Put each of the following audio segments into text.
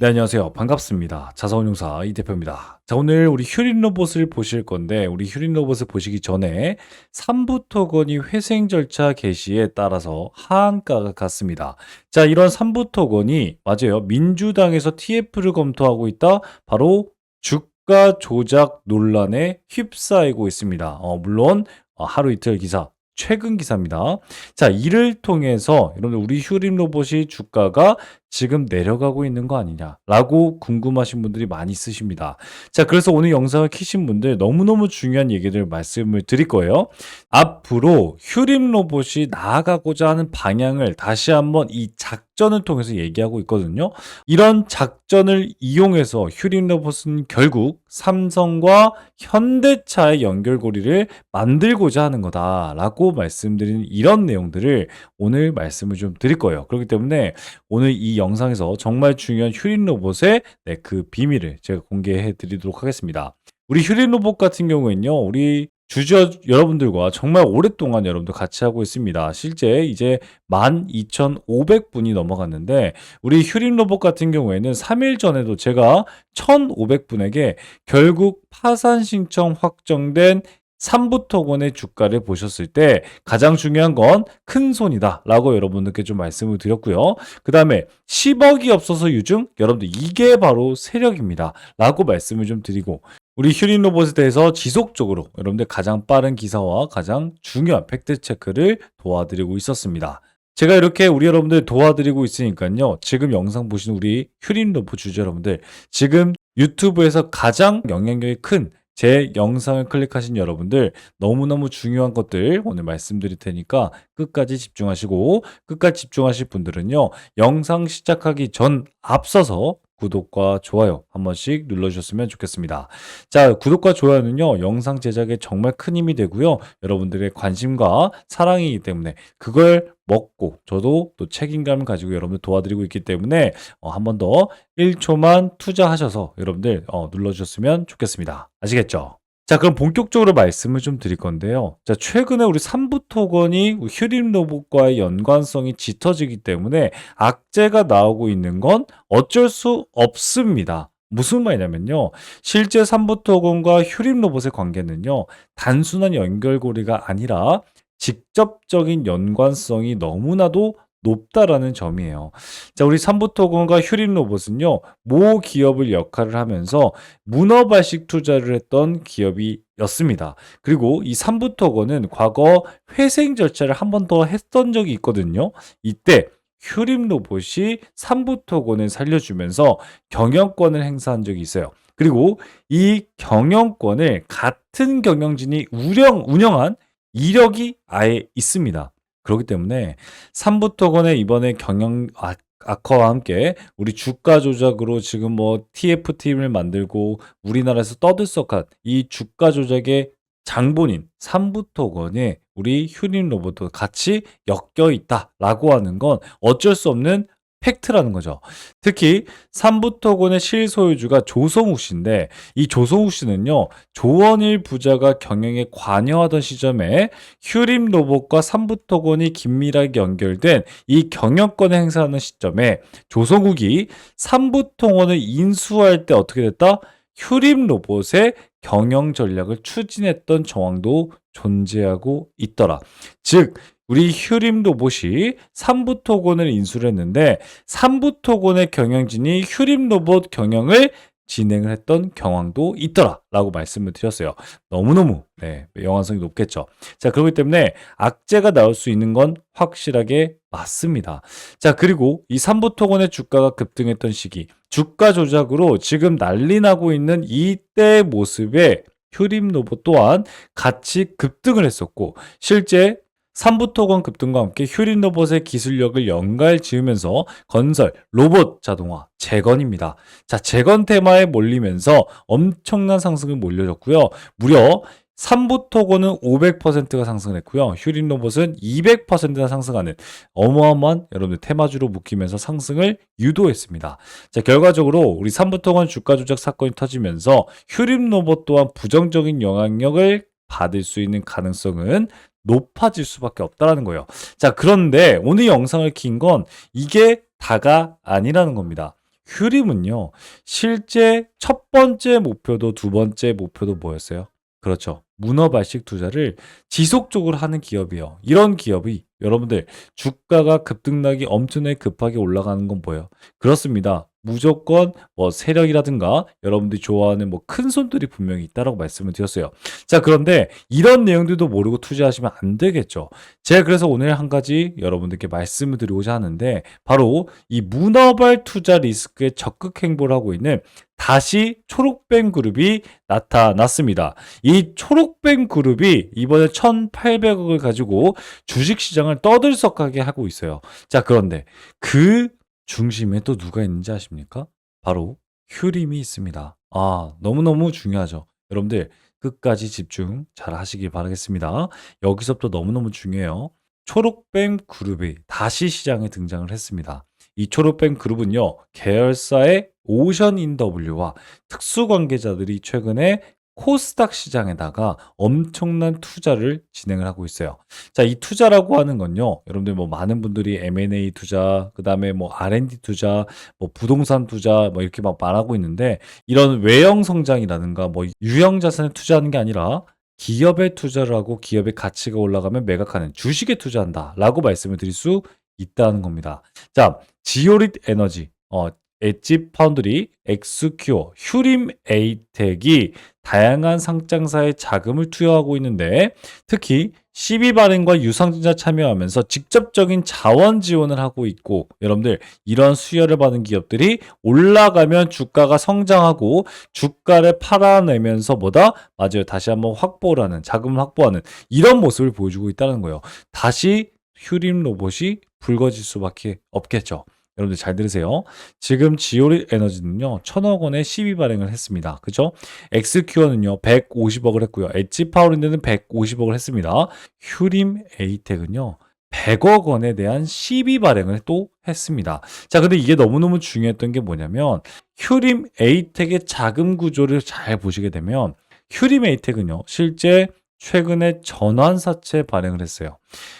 네, 안녕하세요. 반갑습니다. 자사운용사 이 대표입니다. 자, 오늘 우리 휴린 로봇을 보실 건데, 우리 휴린 로봇을 보시기 전에 3부 토건이 회생 절차 개시에 따라서 하한가가 갔습니다. 자, 이런 3부 토건이 맞아요. 민주당에서 TF를 검토하고 있다. 바로 주가 조작 논란에 휩싸이고 있습니다. 어, 물론 어, 하루 이틀 기사 최근 기사입니다. 자, 이를 통해서 여러분들 우리 휴림 로봇이 주가가 지금 내려가고 있는 거 아니냐라고 궁금하신 분들이 많이 있으십니다. 자, 그래서 오늘 영상을 키신 분들 너무너무 중요한 얘기들 말씀을 드릴 거예요. 앞으로 휴림 로봇이 나아가고자 하는 방향을 다시 한번 이 작전을 통해서 얘기하고 있거든요. 이런 작전을 이용해서 휴림 로봇은 결국 삼성과 현대차의 연결고리를 만들고자 하는 거다라고 말씀드리는 이런 내용들을 오늘 말씀을 좀 드릴 거예요. 그렇기 때문에 오늘 이 영상에서 정말 중요한 휴린 로봇의 네, 그 비밀을 제가 공개해 드리도록 하겠습니다. 우리 휴린 로봇 같은 경우에는요, 우리 주저 여러분들과 정말 오랫동안 여러분들 같이 하고 있습니다. 실제 이제 12,500분이 넘어갔는데 우리 휴림 로봇 같은 경우에는 3일 전에도 제가 1,500분에게 결국 파산 신청 확정된 삼부토건의 주가를 보셨을 때 가장 중요한 건 큰 손이다 라고 여러분들께 좀 말씀을 드렸고요. 그 다음에 10억이 없어서 유증 여러분들 이게 바로 세력입니다 라고 말씀을 좀 드리고 우리 휴린 로봇에 대해서 지속적으로 여러분들 가장 빠른 기사와 가장 중요한 팩트 체크를 도와드리고 있었습니다. 제가 이렇게 우리 여러분들 도와드리고 있으니까요. 지금 영상 보시는 우리 휴린 로봇 주주 여러분들 지금 유튜브에서 가장 영향력이 큰 제 영상을 클릭하신 여러분들 너무너무 중요한 것들 오늘 말씀드릴 테니까 끝까지 집중하시고 끝까지 집중하실 분들은요. 영상 시작하기 전 앞서서 구독과 좋아요 한 번씩 눌러주셨으면 좋겠습니다. 자, 구독과 좋아요는요, 영상 제작에 정말 큰 힘이 되고요. 여러분들의 관심과 사랑이기 때문에 그걸 먹고 저도 또 책임감을 가지고 여러분들 도와드리고 있기 때문에 어, 한번 더 1초만 투자하셔서 여러분들 어, 눌러주셨으면 좋겠습니다. 아시겠죠? 자, 그럼 본격적으로 말씀을 좀 드릴 건데요. 자, 최근에 우리 3부 토건이 휴림 로봇과의 연관성이 짙어지기 때문에 악재가 나오고 있는 건 어쩔 수 없습니다. 무슨 말이냐면요. 실제 3부 토건과 휴림 로봇의 관계는요. 단순한 연결고리가 아니라 직접적인 연관성이 너무나도 높다라는 점이에요. 자, 우리 삼부토건과 휴림 로봇은요, 모 기업을 역할을 하면서 문어발식 투자를 했던 기업이었습니다. 그리고 이 삼부토건은 과거 회생 절차를 한 번 더 했던 적이 있거든요. 이때 휴림 로봇이 삼부토건을 살려주면서 경영권을 행사한 적이 있어요. 그리고 이 경영권을 같은 경영진이 운영, 운영한 이력이 아예 있습니다. 그렇기 때문에 삼부토건의 이번에 경영 악, 악화와 함께 우리 주가 조작으로 지금 뭐 TF팀을 만들고 우리나라에서 떠들썩한 이 주가 조작의 장본인 삼부토건에 우리 휴림 로봇도 같이 엮여 있다라고 하는 건 어쩔 수 없는 팩트라는 거죠. 특히 삼부토건의 실소유주가 조성욱 씨인데 이 조성욱 씨는요. 조원일 부자가 경영에 관여하던 시점에 휴림 로봇과 삼부토건이 긴밀하게 연결된 이 경영권을 행사하는 시점에 조성욱이 삼부토건을 인수할 때 어떻게 됐다? 휴림 로봇의 경영 전략을 추진했던 정황도 존재하고 있더라. 즉 우리 휴림 로봇이 3부 토건을 인수를 했는데 3부 토건의 경영진이 휴림 로봇 경영을 진행을 했던 경황도 있더라 라고 말씀을 드렸어요. 너무너무 네, 영화성이 높겠죠. 자 그렇기 때문에 악재가 나올 수 있는 건 확실하게 맞습니다. 자 그리고 이 3부 토건의 주가가 급등했던 시기 주가 조작으로 지금 난리 나고 있는 이때 모습에 휴림 로봇 또한 같이 급등을 했었고 실제 삼부토건 급등과 함께 휴린 로봇의 기술력을 연갈 지으면서 건설, 로봇 자동화, 재건입니다. 자, 재건 테마에 몰리면서 엄청난 상승을 몰려줬고요. 무려 삼부토건은 500%가 상승했고요. 휴린 로봇은 200%나 상승하는 어마어마한 여러분들 테마주로 묶이면서 상승을 유도했습니다. 자, 결과적으로 우리 삼부토건 주가 조작 사건이 터지면서 휴린 로봇 또한 부정적인 영향력을 받을 수 있는 가능성은 높아질 수밖에 없다라는 거예요. 자, 그런데 오늘 영상을 킨 건 이게 다가 아니라는 겁니다. 휴림은요, 실제 첫 번째 목표도 두 번째 목표도 뭐였어요? 그렇죠. 문어발식 투자를 지속적으로 하는 기업이에요. 이런 기업이 여러분들 주가가 급등락이 엄청나게 급하게 올라가는 건 뭐예요? 그렇습니다. 무조건 뭐 세력이라든가 여러분들이 좋아하는 뭐 큰 손들이 분명히 있다라고 말씀을 드렸어요. 자, 그런데 이런 내용들도 모르고 투자하시면 안 되겠죠. 제가 그래서 오늘 한 가지 여러분들께 말씀을 드리고자 하는데 바로 이 문어발 투자 리스크에 적극 행보를 하고 있는 다시 초록뱀 그룹이 나타났습니다. 이 초록뱀 그룹이 이번에 1,800억을 가지고 주식 시장을 떠들썩하게 하고 있어요. 자, 그런데 그 중심에 또 누가 있는지 아십니까? 바로 휴림이 있습니다. 아, 너무너무 중요하죠. 여러분들 끝까지 집중 잘 하시길 바라겠습니다. 여기서부터 너무너무 중요해요. 초록뱀 그룹이 다시 시장에 등장을 했습니다. 이 초록뱀 그룹은요, 계열사의 오션 인더블유와 특수 관계자들이 최근에 코스닥 시장에다가 엄청난 투자를 진행을 하고 있어요. 자, 이 투자라고 하는 건요. 여러분들 뭐 많은 분들이 M&A 투자, 그다음에 뭐 R&D 투자, 뭐 부동산 투자 뭐 이렇게 막 말하고 있는데 이런 외형 성장이라든가 뭐 유형 자산에 투자하는 게 아니라 기업에 투자를 하고 기업의 가치가 올라가면 매각하는 주식에 투자한다라고 말씀을 드릴 수 있다는 겁니다. 자, 지오릿 에너지, 어, 엣지 파운드리, 엑스큐어, 휴림 에이텍이 다양한 상장사에 자금을 투여하고 있는데 특히 12 발행과 유상증자 참여하면서 직접적인 자원 지원을 하고 있고 여러분들 이런 수혜를 받은 기업들이 올라가면 주가가 성장하고 주가를 팔아내면서 뭐다? 맞아요. 다시 한번 확보를 하는 자금을 확보하는 이런 모습을 보여주고 있다는 거예요. 다시 휴림 로봇이 붉어질 수밖에 없겠죠. 여러분들 잘 들으세요. 지금 지오릿 에너지는요, 천억 원의 12 발행을 했습니다. 그죠? 엑스큐어는요, 150억을 했고요. 엣지 파워랜드는 150억을 했습니다. 휴림 에이텍은요, 100억 원에 대한 12 발행을 또 했습니다. 자, 근데 이게 너무너무 중요했던 게 뭐냐면, 휴림 에이텍의 자금 구조를 잘 보시게 되면, 휴림 에이텍은요, 실제 최근에 전환사채 발행을 했어요.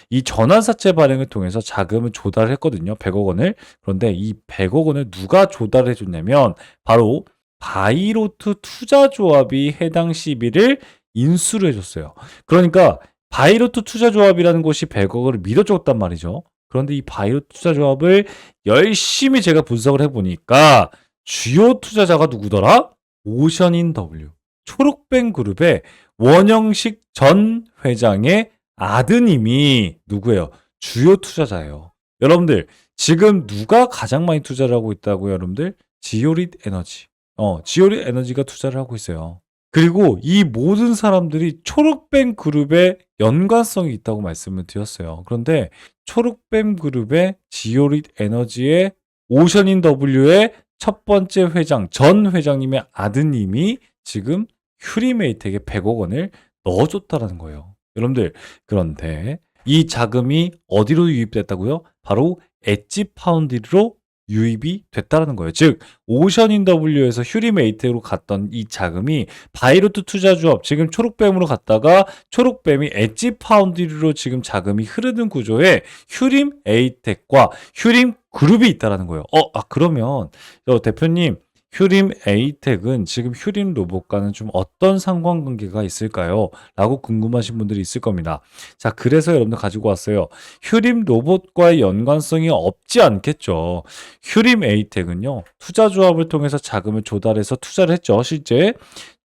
이 전환사채 발행을 통해서 자금을 조달을 했거든요. 100억 원을. 그런데 이 100억 원을 누가 조달해 줬냐면 바로 바이로트 투자조합이 해당 시비를 인수를 해줬어요. 그러니까 바이로트 투자조합이라는 곳이 100억을 밀어줬단 말이죠. 그런데 이 바이로트 투자조합을 열심히 제가 분석을 해보니까 주요 투자자가 누구더라? 오션인 W. 초록뱅 그룹의 원영식 전 회장의 아드님이 누구예요? 주요 투자자예요. 여러분들, 지금 누가 가장 많이 투자를 하고 있다고요, 여러분들? 지오릿 에너지. 어, 지오릿 에너지가 투자를 하고 있어요. 그리고 이 모든 사람들이 초록뱀 그룹에 연관성이 있다고 말씀을 드렸어요. 그런데 초록뱀 그룹의 지오릿 에너지의 오션인 W의 첫 번째 회장, 전 회장님의 아드님이 지금 휴리메이트에게 100억 원을 넣어줬다라는 거예요. 여러분들, 그런데 이 자금이 어디로 유입됐다고요? 바로 엣지 파운드리로 유입이 됐다라는 거예요. 즉, 오션인더블유에서 휴리메이트로 갔던 이 자금이 바이로트 투자조합, 지금 초록뱀으로 갔다가 초록뱀이 엣지 파운드리로 지금 자금이 흐르는 구조에 휴림 에이텍과 휴림 그룹이 있다라는 거예요. 어, 아, 그러면, 어, 대표님, 휴림 에이텍은 지금 휴림 로봇과는 좀 어떤 상관관계가 있을까요? 라고 궁금하신 분들이 있을 겁니다. 자, 그래서 여러분들 가지고 왔어요. 휴림 로봇과의 연관성이 없지 않겠죠. 휴림 에이텍은요, 투자조합을 통해서 자금을 조달해서 투자를 했죠, 실제.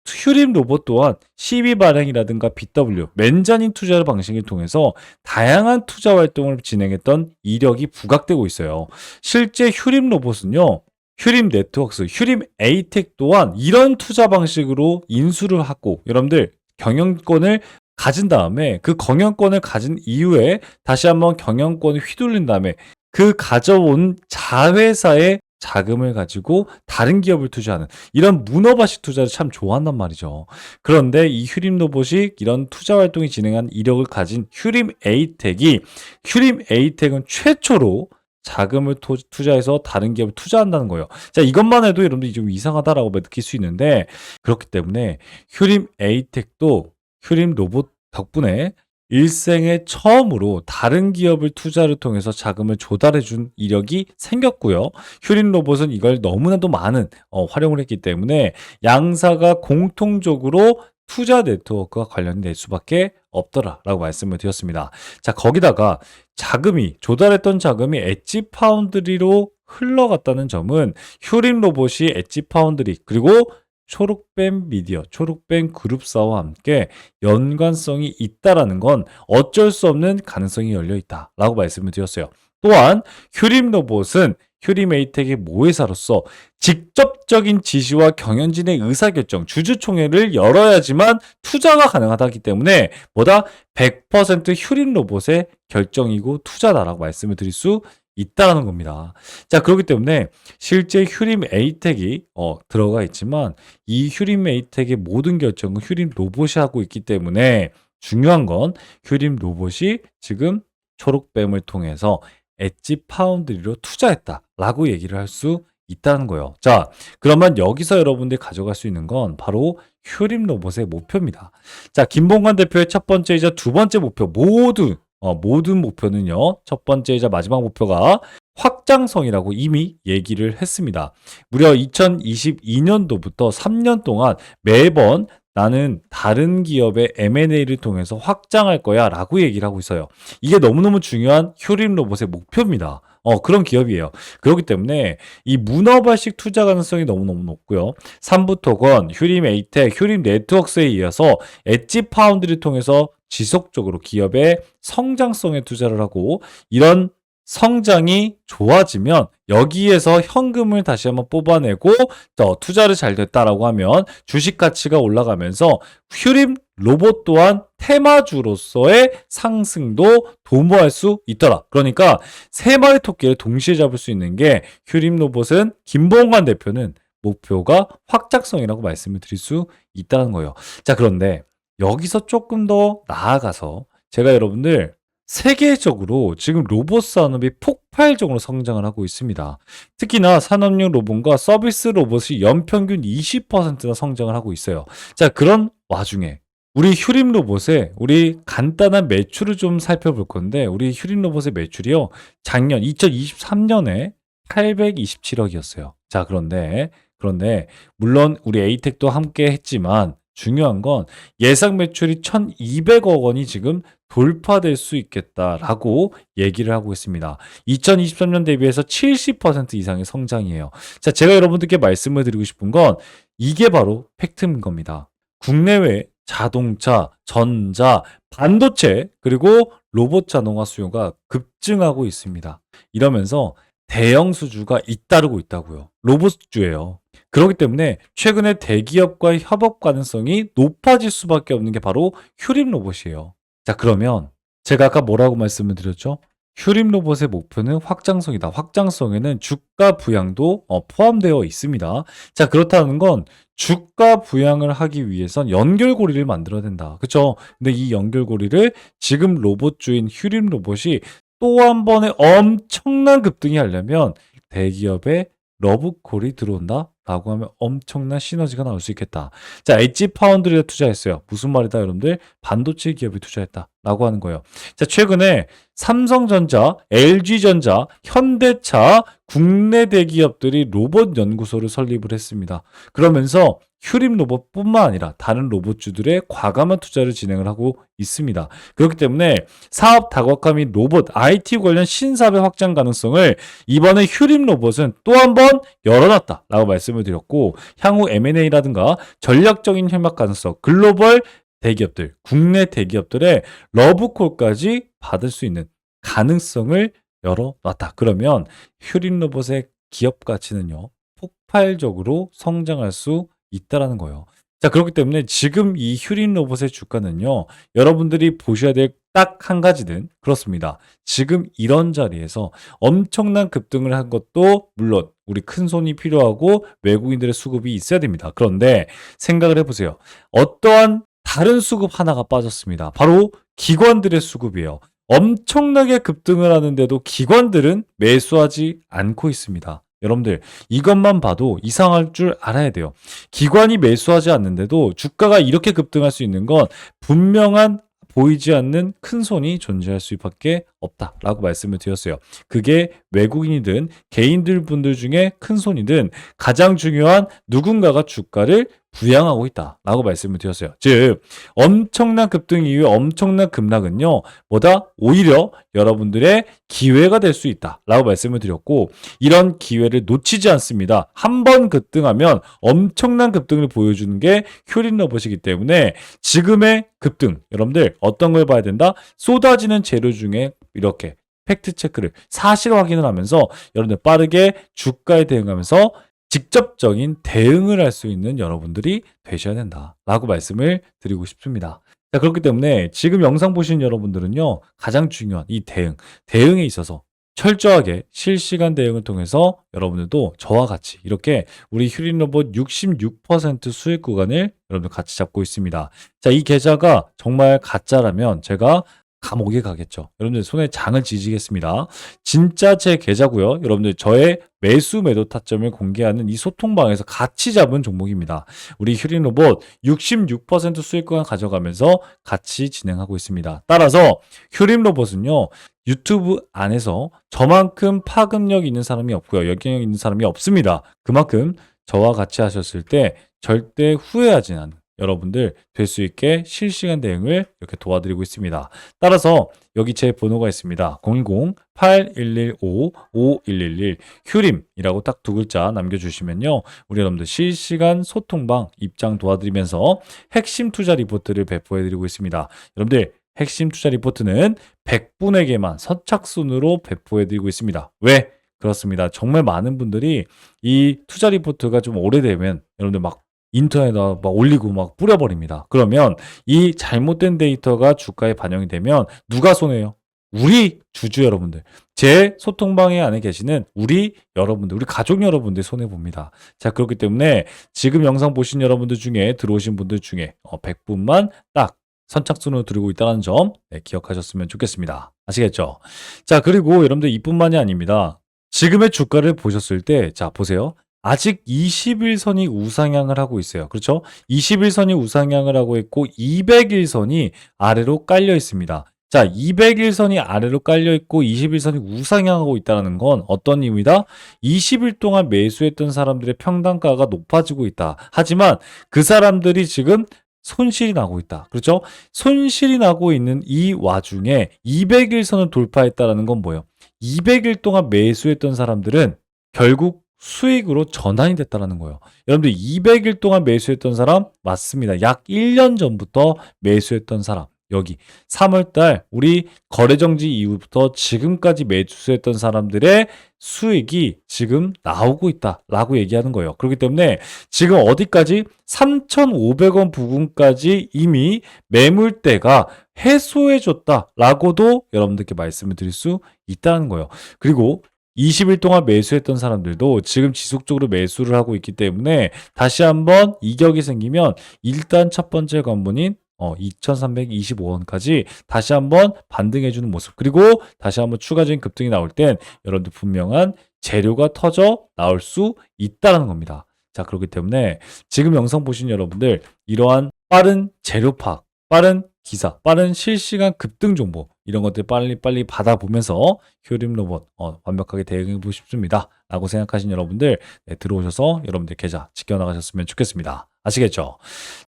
휴림 로봇 또한 시비 발행이라든가 BW, 맨자닌 투자 방식을 통해서 다양한 투자 활동을 진행했던 이력이 부각되고 있어요. 실제 휴림 로봇은요, 휴림 네트워크스, 휴림 에이텍 또한 이런 투자 방식으로 인수를 하고 여러분들 경영권을 가진 다음에 그 경영권을 가진 이후에 다시 한번 경영권을 휘둘린 다음에 그 가져온 자회사의 자금을 가지고 다른 기업을 투자하는 이런 문어바식 투자를 참 좋아한단 말이죠. 그런데 이 휴림 로봇이 이런 투자 활동이 진행한 이력을 가진 휴림 에이텍이 휴림 에이텍은 최초로 자금을 토, 투자해서 다른 기업을 투자한다는 거예요. 자, 이것만 해도 여러분들이 좀 이상하다라고 느낄 수 있는데 그렇기 때문에 휴림 에이텍도 휴림 로봇 덕분에 일생에 처음으로 다른 기업을 투자를 통해서 자금을 조달해 준 이력이 생겼고요. 휴린 로봇은 이걸 너무나도 많은 어, 활용을 했기 때문에 양사가 공통적으로 투자 네트워크와 관련될 수밖에 없더라라고 말씀을 드렸습니다. 자, 거기다가 자금이 조달했던 자금이 엣지 파운드리로 흘러갔다는 점은 휴린 로봇이 엣지 파운드리 그리고 초록뱀 미디어, 초록뱀 그룹사와 함께 연관성이 있다라는 건 어쩔 수 없는 가능성이 열려 있다라고 말씀을 드렸어요. 또한 휴림 로봇은 휴림 에이텍의 모회사로서 직접적인 지시와 경영진의 의사결정, 주주총회를 열어야지만 투자가 가능하다기 때문에 뭐다 100% 휴림 로봇의 결정이고 투자다라고 말씀을 드릴 수 있다는 겁니다. 자, 그렇기 때문에 실제 휴림 에이텍이 어, 들어가 있지만 이 휴림 에이텍의 모든 결정은 휴림 로봇이 하고 있기 때문에 중요한 건 휴림 로봇이 지금 초록뱀을 통해서 엣지 파운드리로 투자했다라고 얘기를 할 수 있다는 거예요. 자, 그러면 여기서 여러분들이 가져갈 수 있는 건 바로 휴림 로봇의 목표입니다. 자, 김봉관 대표의 첫 번째이자 두 번째 목표 모두 어, 모든 목표는요. 첫 번째이자 마지막 목표가 확장성이라고 이미 얘기를 했습니다. 무려 2022년도부터 3년 동안 매번 나는 다른 기업의 M&A를 통해서 확장할 거야 라고 얘기를 하고 있어요. 이게 너무너무 중요한 휴림 로봇의 목표입니다. 어, 그런 기업이에요. 그렇기 때문에 이 문어발식 투자 가능성이 너무너무 높고요. 3부 토건, 휴림 에이텍, 휴림 네트워크스에 이어서 엣지 파운드를 통해서 지속적으로 기업의 성장성에 투자를 하고 이런 성장이 좋아지면 여기에서 현금을 다시 한번 뽑아내고 더 투자를 잘 됐다라고 하면 주식 가치가 올라가면서 휴림 로봇 또한 테마주로서의 상승도 도모할 수 있더라. 그러니까 세 마리 토끼를 동시에 잡을 수 있는 게 휴림 로봇은 김봉관 대표는 목표가 확장성이라고 말씀을 드릴 수 있다는 거예요. 자, 그런데 여기서 조금 더 나아가서 제가 여러분들 세계적으로 지금 로봇 산업이 폭발적으로 성장을 하고 있습니다. 특히나 산업용 로봇과 서비스 로봇이 연평균 20%나 성장을 하고 있어요. 자, 그런 와중에 우리 휴림 로봇의 우리 간단한 매출을 좀 살펴볼 건데 우리 휴림 로봇의 매출이요. 작년 2023년에 827억이었어요. 자, 그런데 그런데 물론 우리 에이텍도 함께 했지만 중요한 건 예상 매출이 1,200억 원이 지금 돌파될 수 있겠다라고 얘기를 하고 있습니다. 2023년 대비해서 70% 이상의 성장이에요. 자, 제가 여러분들께 말씀을 드리고 싶은 건 이게 바로 팩트인 겁니다. 국내외 자동차, 전자, 반도체, 그리고 로봇 자동화 수요가 급증하고 있습니다. 이러면서 대형 수주가 잇따르고 있다고요. 로봇주예요. 그렇기 때문에 최근에 대기업과의 협업 가능성이 높아질 수밖에 없는 게 바로 휴림 로봇이에요. 자, 그러면 제가 아까 뭐라고 말씀을 드렸죠? 휴림 로봇의 목표는 확장성이다. 확장성에는 주가 부양도 어, 포함되어 있습니다. 자, 그렇다는 건 주가 부양을 하기 위해선 연결고리를 만들어야 된다. 그렇죠? 근데 이 연결고리를 지금 로봇 주인 휴림 로봇이 또 한 번에 엄청난 급등이 하려면 대기업의 러브콜이 들어온다? 라고 하면 엄청난 시너지가 나올 수 있겠다. 자, 엣지 파운드리에 투자했어요. 무슨 말이다, 여러분들? 반도체 기업에 투자했다. 라고 하는 거예요. 자, 최근에 삼성전자, LG전자, 현대차, 국내 대기업들이 로봇 연구소를 설립을 했습니다. 그러면서 휴림 로봇뿐만 아니라 다른 로봇주들의 과감한 투자를 진행을 하고 있습니다. 그렇기 때문에 사업 다각화 및 로봇, IT 관련 신사업의 확장 가능성을 이번에 휴림 로봇은 또 한 번 열어놨다라고 말씀을 드렸고 향후 M&A라든가 전략적인 협력 가능성, 글로벌 대기업들, 국내 대기업들의 러브콜까지 받을 수 있는 가능성을 열어놨다. 그러면 휴림 로봇의 기업 가치는요 폭발적으로 성장할 수 있다라는 거예요. 자, 그렇기 때문에 지금 이 휴린 로봇의 주가는요, 여러분들이 보셔야 될 딱 한 가지는 그렇습니다. 지금 이런 자리에서 엄청난 급등을 한 것도 물론 우리 큰 손이 필요하고 외국인들의 수급이 있어야 됩니다. 그런데 생각을 해보세요. 어떠한 다른 수급 하나가 빠졌습니다. 바로 기관들의 수급이에요. 엄청나게 급등을 하는데도 기관들은 매수하지 않고 있습니다. 여러분들 이것만 봐도 이상할 줄 알아야 돼요. 기관이 매수하지 않는데도 주가가 이렇게 급등할 수 있는 건 분명한 보이지 않는 큰 손이 존재할 수밖에 없다라고 말씀을 드렸어요. 그게 외국인이든 개인들 분들 중에 큰 손이든 가장 중요한 누군가가 주가를 부양하고 있다라고 말씀을 드렸어요. 즉 엄청난 급등 이후에 엄청난 급락은요. 뭐다? 오히려 여러분들의 기회가 될 수 있다라고 말씀을 드렸고 이런 기회를 놓치지 않습니다. 한 번 급등하면 엄청난 급등을 보여주는 게 효린 로봇이기 때문에 지금의 급등 여러분들 어떤 걸 봐야 된다? 쏟아지는 재료 중에 이렇게 팩트 체크를 사실 확인을 하면서 여러분들 빠르게 주가에 대응하면서 직접적인 대응을 할 수 있는 여러분들이 되셔야 된다라고 말씀을 드리고 싶습니다. 자, 그렇기 때문에 지금 영상 보시는 여러분들은요, 가장 중요한 이 대응, 대응에 있어서 철저하게 실시간 대응을 통해서 여러분들도 저와 같이 이렇게 우리 휴린 로봇 66% 수익 구간을 여러분들 같이 잡고 있습니다. 자, 이 계좌가 정말 가짜라면 제가 감옥에 가겠죠. 여러분들 손에 장을 지지겠습니다. 진짜 제 계좌고요. 여러분들 저의 매수 매도 타점을 공개하는 이 소통방에서 같이 잡은 종목입니다. 우리 휴린 로봇 66% 수익권 가져가면서 같이 진행하고 있습니다. 따라서 휴린 로봇은요. 유튜브 안에서 저만큼 파급력 있는 사람이 없고요. 역경력 있는 사람이 없습니다. 그만큼 저와 같이 하셨을 때 절대 후회하지 않는 여러분들 될 수 있게 실시간 대응을 이렇게 도와드리고 있습니다. 따라서 여기 제 번호가 있습니다. 010-8115-5111 휴림이라고 딱 두 글자 남겨주시면요. 우리 여러분들 실시간 소통방 입장 도와드리면서 핵심 투자 리포트를 배포해드리고 있습니다. 여러분들 핵심 투자 리포트는 100분에게만 선착순으로 배포해드리고 있습니다. 왜? 그렇습니다. 정말 많은 분들이 이 투자 리포트가 좀 오래되면 여러분들 막 인터넷에 막 올리고 막 뿌려버립니다. 그러면 이 잘못된 데이터가 주가에 반영이 되면 누가 손해요? 우리 주주 여러분들, 제 소통방에 안에 계시는 우리 여러분들, 우리 가족 여러분들 손해 봅니다. 자 그렇기 때문에 지금 영상 보신 여러분들 중에 들어오신 분들 중에 100분만 딱 선착순으로 들고 있다는 점 네, 기억하셨으면 좋겠습니다. 아시겠죠? 자 그리고 여러분들 이뿐만이 아닙니다. 지금의 주가를 보셨을 때, 자 보세요. 아직 21선이 우상향을 하고 있어요. 그렇죠? 21선이 우상향을 하고 있고 201선이 아래로 깔려 있습니다. 자, 201선이 아래로 깔려 있고 21선이 우상향하고 있다는 건 어떤 의미다? 20일 동안 매수했던 사람들의 평단가가 높아지고 있다. 하지만 그 사람들이 지금 손실이 나고 있다. 그렇죠? 손실이 나고 있는 이 와중에 200일선을 돌파했다라는 건 뭐예요? 200일 동안 매수했던 사람들은 결국 수익으로 전환이 됐다는 거예요. 여러분들 200일 동안 매수했던 사람 맞습니다. 약 1년 전부터 매수했던 사람. 여기 3월달 우리 거래정지 이후부터 지금까지 매수했던 사람들의 수익이 지금 나오고 있다라고 얘기하는 거예요. 그렇기 때문에 지금 어디까지 3,500원 부근까지 이미 매물대가 해소해줬다라고도 여러분들께 말씀을 드릴 수 있다는 거예요. 그리고 20일 동안 매수했던 사람들도 지금 지속적으로 매수를 하고 있기 때문에 다시 한번 이격이 생기면 일단 첫 번째 관문인 어, 2,325원까지 다시 한번 반등해주는 모습. 그리고 다시 한번 추가적인 급등이 나올 땐 여러분들 분명한 재료가 터져 나올 수 있다는 겁니다. 자, 그렇기 때문에 지금 영상 보신 여러분들 이러한 빠른 재료 파악, 빠른 기사, 빠른 실시간 급등 정보 이런 것들 빨리빨리 받아보면서 효림 로봇 어, 완벽하게 대응해 보고 싶습니다. 라고 생각하신 여러분들 네, 들어오셔서 여러분들 계좌 지켜나가셨으면 좋겠습니다. 아시겠죠?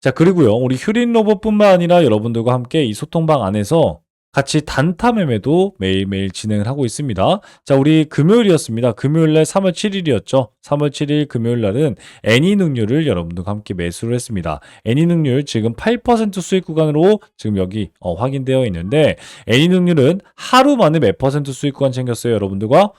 자, 그리고요. 우리 휴린 로봇뿐만 아니라 여러분들과 함께 이 소통방 안에서 같이 단타 매매도 매일매일 진행을 하고 있습니다. 자, 우리 금요일이었습니다. 금요일 날 3월 7일이었죠. 3월 7일 금요일 날은 애니 능률을 여러분들과 함께 매수를 했습니다. 애니 능률 지금 8% 수익 구간으로 지금 여기 어, 확인되어 있는데 애니 능률은 하루 만에 몇 퍼센트 수익 구간 챙겼어요, 여러분들과?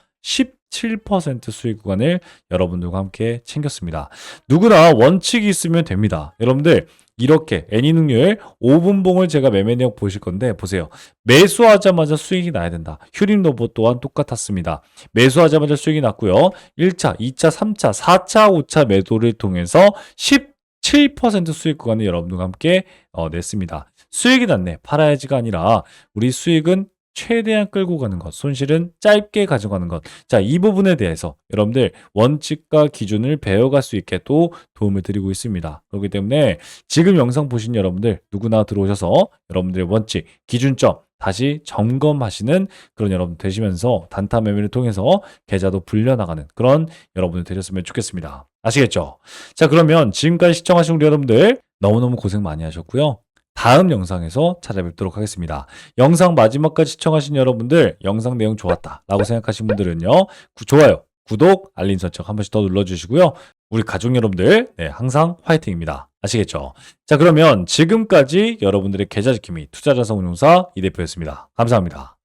17% 수익 구간을 여러분들과 함께 챙겼습니다. 누구나 원칙이 있으면 됩니다. 여러분들 이렇게 애니 능률 5분봉을 제가 매매 내역 보실 건데 보세요. 매수하자마자 수익이 나야 된다. 휴림 로봇 또한 똑같았습니다. 매수하자마자 수익이 났고요. 1차, 2차, 3차, 4차, 5차 매도를 통해서 17% 수익 구간을 여러분들과 함께 어, 냈습니다. 수익이 났네. 팔아야지가 아니라 우리 수익은 최대한 끌고 가는 것, 손실은 짧게 가져가는 것. 자, 이 부분에 대해서 여러분들 원칙과 기준을 배워갈 수 있게 또 도움을 드리고 있습니다. 그렇기 때문에 지금 영상 보신 여러분들 누구나 들어오셔서 여러분들의 원칙, 기준점 다시 점검하시는 그런 여러분 되시면서 단타 매매를 통해서 계좌도 불려나가는 그런 여러분들 되셨으면 좋겠습니다. 아시겠죠? 자, 그러면 지금까지 시청하신 우리 여러분들 너무너무 고생 많이 하셨고요. 다음 영상에서 찾아뵙도록 하겠습니다. 영상 마지막까지 시청하신 여러분들 영상 내용 좋았다 라고 생각하신 분들은요. 구- 좋아요, 구독, 알림 설정 한 번씩 더 눌러주시고요. 우리 가족 여러분들 네, 항상 화이팅입니다. 아시겠죠? 자 그러면 지금까지 여러분들의 계좌 지킴이 투자자산운용사 이 대표였습니다. 감사합니다.